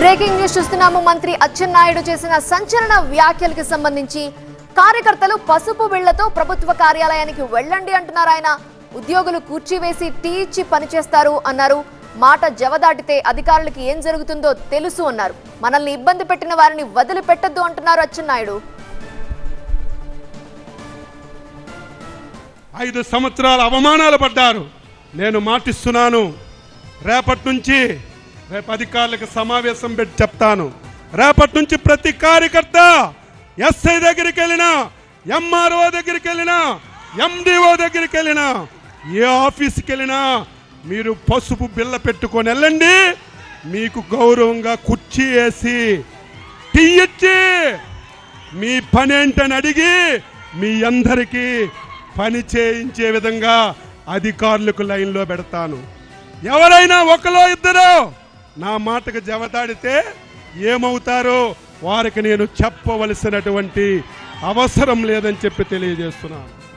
Breaking news చూస్తున్నాము. మంత్రి అచ్చెన్నాయుడు చేసిన సంచలన వ్యాఖ్యలకు సంబంధించి కార్యకర్తలు పసుపు బిళ్ళతో ప్రభుత్వ కార్యాలయానికి వెళ్ళండి అంటున్నారు ఆయన. ఉద్యోగులు కూర్చివేసి టీ ఇచ్చి పనిచేస్తారు అన్నారు. మాట జవదాటితే అధికారులకి ఏం జరుగుతుందో తెలుసు అన్నారు. మనల్ని ఇబ్బంది పెట్టిన వారిని వదిలిపెట్టద్దు అంటున్నారు అచ్చెన్నాయుడు ఐదు సంవత్సరాల అవమానాలు పడ్డారు. నేను మాటిస్తున్నాను. రేపటి నుంచి రేపు అధికారులకు సమావేశం పెట్టి చెప్తాను. రేపటి నుంచి ప్రతి కార్యకర్త ఎస్ఐ దగ్గరికి వెళ్ళినా ఎంఆర్ఓ దగ్గరికి వెళ్ళినా ఎండిఓ దగ్గరికి వెళ్ళినా ఏ ఆఫీస్కి వెళ్ళినా మీరు పసుపు బిల్ల పెట్టుకొని వెళ్ళండి. మీకు గౌరవంగా కుర్చీ వేసి టీ ఇచ్చి మీ పని ఏంటని అడిగి మీ అందరికీ పని చేయించే విధంగా అధికారులకు లైన్లో పెడతాను. ఎవరైనా ఒకలో ఇద్దరు నా మాటకు జవదాడితే ఏమవుతారో వారికి నేను చెప్పవలసినటువంటి అవసరం లేదని చెప్పి తెలియజేస్తున్నాను.